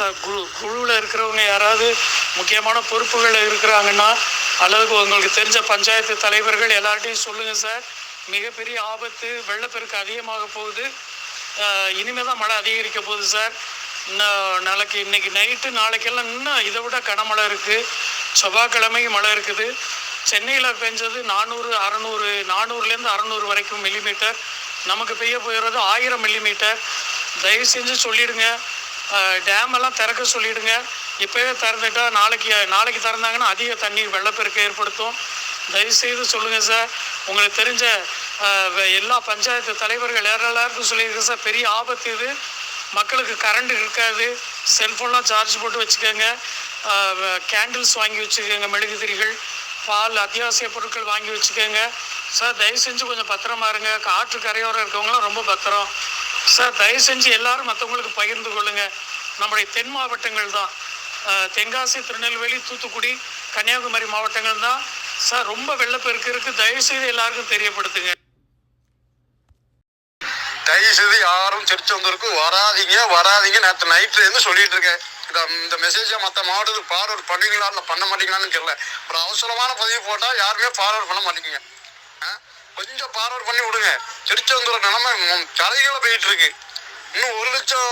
Sir குழு குழுவில் இருக்கிறவங்க யாராவது முக்கியமான பொறுப்புகள் இருக்கிறாங்கன்னா அல்லது உங்களுக்கு தெரிஞ்ச பஞ்சாயத்து தலைவர்கள் எல்லார்ட்டையும் சொல்லுங்கள் சார். மிகப்பெரிய ஆபத்து வெள்ளப்பெருக்கு அதிகமாக போகுது. இனிமேல் தான் மழை அதிகரிக்க போகுது சார். இன்னும் நாளைக்கு இன்னைக்கு நைட்டு நாளைக்கெல்லாம் இன்னும் இதை விட கனமழை இருக்குது செவ்வாய்க்கிழமை மழை இருக்குது. சென்னையில் பெஞ்சது நானூறு அறநூறு நானூறுலேருந்து அறநூறு வரைக்கும் மில்லிமீட்டர் நமக்கு பெய்ய போயிடுறது ஆயிரம் மில்லிமீட்டர் தயவு செஞ்சு சொல்லிடுங்க. டேம் எல்லாம் திறக்க சொல்லிடுங்க. இப்போவே திறந்துட்டா நாளைக்கு நாளைக்கு திறந்தாங்கன்னா அதிக தண்ணீர் வெள்ளப்பெருக்கு ஏற்படுத்தும். தயவு செய்து சொல்லுங்கள் சார். உங்களுக்கு தெரிஞ்ச வெ- எல்லா பஞ்சாயத்து தலைவர்கள் எல்லாருக்கும் சொல்லியிருக்கேன் சார். பெரிய ஆபத்து இது. மக்களுக்கு கரண்ட் இருக்காது. செல்ஃபோன்லாம் சார்ஜ் போட்டு வச்சுக்கோங்க. கேண்டில்ஸ் வாங்கி வச்சுக்கோங்க மெழுகுதிரிகள். பால் அத்தியாவசிய பொருட்கள் வாங்கி வச்சுக்கோங்க. சார் தயவு செஞ்சு கொஞ்சம் பத்திரமா இருங்க. காற்று கரையோரம் இருக்கவங்களாம் ரொம்ப பத்திரம். சார் தயவு செஞ்சு எல்லாரும் மற்றவங்களுக்கு பகிர்ந்து கொள்ளுங்க. நம்முடைய தென் மாவட்டங்கள் தான். தென்காசி திருநெல்வேலி தூத்துக்குடி கன்னியாகுமரி மாவட்டங்கள் தான். சார் ரொம்ப வெள்ளப்பெருக்கு இருக்கு. தயவு செய்து எல்லாருக்கும் தெரியப்படுத்துங்க. தயவு செய்து யாரும் திருச்செந்தூருக்கு வராதிங்க வராதீங்க. நேற்று நைட்ல இருந்து சொல்லிட்டு இருக்கேன். இந்த இந்த மெசேஜை மற்ற மாவட்டத்துக்கு ஃபார்வர்ட் பண்ணுவீங்களா இல்லை பண்ண மாட்டீங்களான்னு தெரியல. ஒரு அவசரமான பதிவு போட்டால் யாருமே ஃபார்வர்ட் பண்ண மாட்டேங்குங்க கொஞ்சம் ஃபார்வர்ட் பண்ணி விடுங்க. திருச்செந்தூர் நிலமை தலைகளை போயிட்டு இருக்கு. இன்னும் ஒரு லட்சம்